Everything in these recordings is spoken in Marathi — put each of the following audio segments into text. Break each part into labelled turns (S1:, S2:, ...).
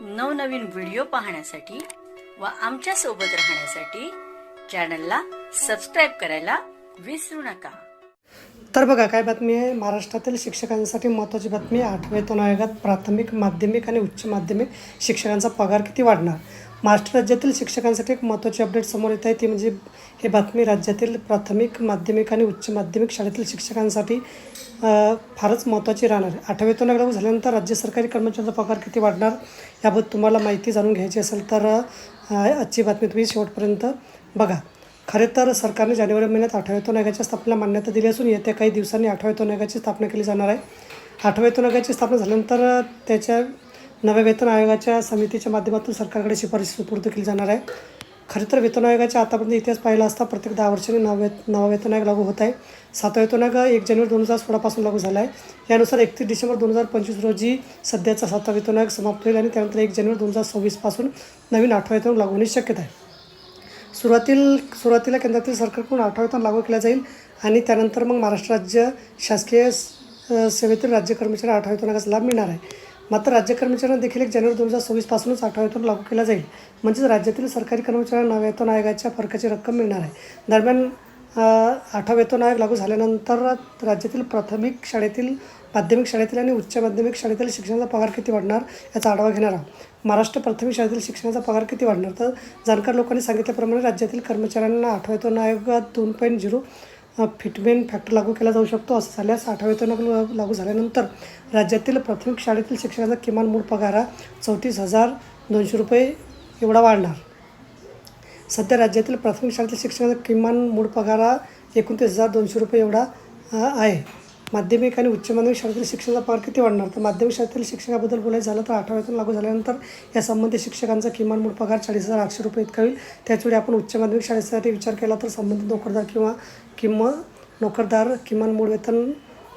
S1: नवनवीन व्हिडिओ पाहण्यासाठी व आमच्यासोबत राहण्यासाठी चॅनलला सबस्क्राईब करायला विसरू नका.
S2: तर बघा काय बातमी आहे? महाराष्ट्रातील शिक्षकांसाठी महत्त्वाची बातमी आहे. आठव्या आयोगात प्राथमिक माध्यमिक आणि उच्च माध्यमिक शिक्षकांचा पगार किती वाढणार? महाराष्ट्र राज्यातील शिक्षकांसाठी एक महत्त्वाची अपडेट समोर येत आहे. ती म्हणजे हे बातमी राज्यातील प्राथमिक माध्यमिक आणि उच्च माध्यमिक शाळेतील शिक्षकांसाठी फारच महत्त्वाची राहणार. आहे आठव्या लागू झाल्यानंतर राज्य सरकारी कर्मचाऱ्यांचा पगार किती वाढणार याबद्दल तुम्हाला माहिती जाणून घ्यायची असेल तर आजची बातमी तुम्ही शेवटपर्यंत बघा. खरे तर सरकारने जानेवारी महिन्यात आठव्यातून वेतन आयोगाच्या स्थापनेला मान्यता दिली असून येत्या काही दिवसांनी आठव्या वेतन आयोगाची स्थापना केली जाणार आहे. आठव्या वेतन आयोगाची स्थापना झाल्यानंतर त्याच्या नव्या वेतन आयोगाच्या समितीच्या माध्यमातून सरकारकडे शिफारशी सुपूर्द केली जाणार आहे. खरं तर वेतन आयोगाच्या आतापर्यंत इतिहास पाहिला असता प्रत्येक दहा वर्षांनी नव नवा वेतन आयोग लागू होत आहे. सातवा वेतन आयोग एक जानेवारी दोन हजार सोळापासून लागू झाला आहे. यानुसार एकतीस डिसेंबर दोन हजार पंचवीस रोजी सध्याचा सातवा वेतन आयोग समाप्त होईल आणि त्यानंतर एक जानेवारी दोन हजार सव्वीसपासून नवीन आठवा वेतन लागू होण्याची शक्यता आहे. सुरुवातील सुरुवातीला केंद्रातील सरकारकडून आठवा वेतन लागू केला जाईल आणि त्यानंतर मग महाराष्ट्र राज्य शासकीय स- सेवेतील राज्य कर्मचारी आठवा वेतनाचा लाभ मिळणार आहे. मात्र राज्य कर्मचाऱ्यांना देखील एक जानेवारी दोन हजार सव्वीसपासूनच आठवा वेतन लागू केला जाईल. म्हणजेच राज्यातील सरकारी कर्मचाऱ्यांना वेतन आयोगाच्या फरकाची रक्कम मिळणार आहे. दरम्यान आठवा वेतन आयोग लागू झाल्यानंतर राज्यातील प्राथमिक शाळेतील माध्यमिक शाळेतील आणि उच्च माध्यमिक शाळेतील शिक्षणाचा पगार किती वाढणार याचा आढावा घेणार आहोत. महाराष्ट्र प्राथमिक शाळेतील शिक्षणाचा पगार किती वाढणार? तर जाणकार लोकांनी सांगितल्याप्रमाणे राज्यातील कर्मचाऱ्यांना आठवा वेतन आयोगात दोन पॉईंट झिरो फिटमेन फॅक्टर लागू केला जाऊ शकतो असं झाल्यास आठवा वेतन लागू झाल्यानंतर राज्यातील प्राथमिक शाळेतील शिक्षणाचा किमान मूळ पगार हा चौतीस हजार दोनशे रुपये एवढा वाढणार. सध्या राज्यातील प्राथमिक शाळेतील शिक्षणाचा किमान मूळ पगार हा एकोणतीस हजार दोनशे रुपये एवढा आहे. माध्यमिक आणि उच्च माध्यमिक शाळेतील शिक्षणाचा पगार किती वाढणार? तर माध्यमिक शाळेतील शिक्षकाबद्दल बोलायचं झालं तर आठवा वेतन लागू झाल्यानंतर या संबंधित शिक्षकांचा किमान मूळ पगार चाळीस हजार आठशे रुपये इतका होईल. त्याचवेळी आपण उच्च माध्यमिक शाळेसाठी विचार केला तर संबंधित नोकरदार किंवा किंवा नोकरदार किमान मूळ वेतन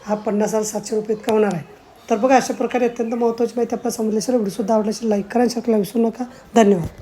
S2: हा पन्नास हजार सातशे रुपये इतका होणार आहे. तर बघा अशा प्रकारे अत्यंत महत्त्वाची माहिती आपल्याला समजली असेल व्हिडिओसुद्धा आवडल्याशी लाईक करा शेअर विसरू नका. धन्यवाद.